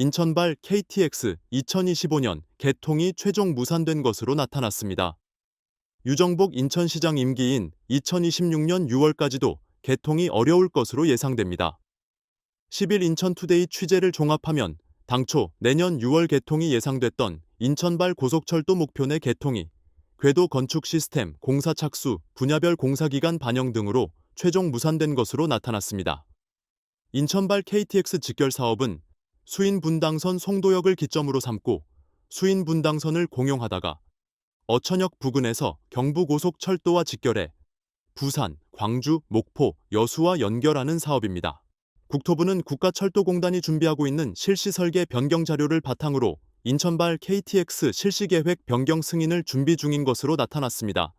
인천발 KTX 2025년 개통이 최종 무산된 것으로 나타났습니다. 유정복 인천시장 임기인 2026년 6월까지도 개통이 어려울 것으로 예상됩니다. 10일 인천투데이 취재를 종합하면 당초 내년 6월 개통이 예상됐던 인천발 고속철도 목표 내 개통이 궤도 건축 시스템, 공사 착수, 분야별 공사 기간 반영 등으로 최종 무산된 것으로 나타났습니다. 인천발 KTX 직결 사업은 수인 분당선 송도역을 기점으로 삼고 수인 분당선을 공용하다가 어천역 부근에서 경부고속철도와 직결해 부산, 광주, 목포, 여수와 연결하는 사업입니다. 국토부는 국가철도공단이 준비하고 있는 실시 설계 변경 자료를 바탕으로 인천발 KTX 실시계획 변경 승인을 준비 중인 것으로 나타났습니다.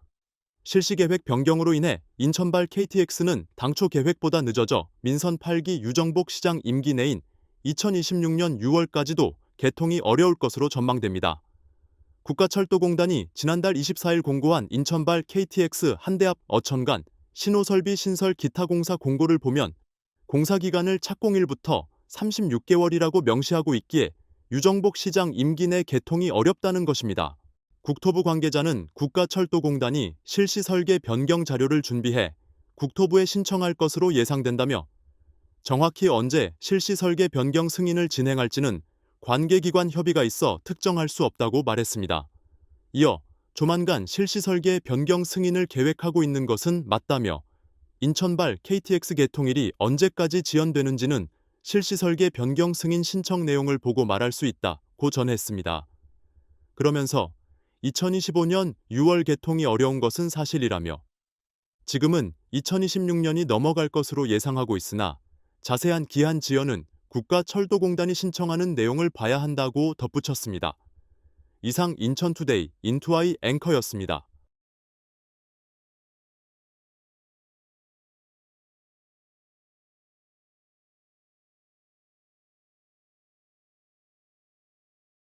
실시계획 변경으로 인해 인천발 KTX는 당초 계획보다 늦어져 민선 8기 유정복 시장 임기 내인 2026년 6월까지도 개통이 어려울 것으로 전망됩니다. 국가철도공단이 지난달 24일 공고한 인천발 KTX 한대 앞 어천간 신호설비 신설 기타 공사 공고를 보면 공사 기간을 착공일부터 36개월이라고 명시하고 있기에 유정복 시장 임기 내 개통이 어렵다는 것입니다. 국토부 관계자는 국가철도공단이 실시 설계 변경 자료를 준비해 국토부에 신청할 것으로 예상된다며 정확히 언제 실시 설계 변경 승인을 진행할지는 관계기관 협의가 있어 특정할 수 없다고 말했습니다. 이어 조만간 실시 설계 변경 승인을 계획하고 있는 것은 맞다며 인천발 KTX 개통일이 언제까지 지연되는지는 실시 설계 변경 승인 신청 내용을 보고 말할 수 있다고 전했습니다. 그러면서 2025년 6월 개통이 어려운 것은 사실이라며 지금은 2026년이 넘어갈 것으로 예상하고 있으나 자세한 기한 지연은 국가철도공단이 신청하는 내용을 봐야 한다고 덧붙였습니다. 이상 인천투데이 인투아이 앵커였습니다.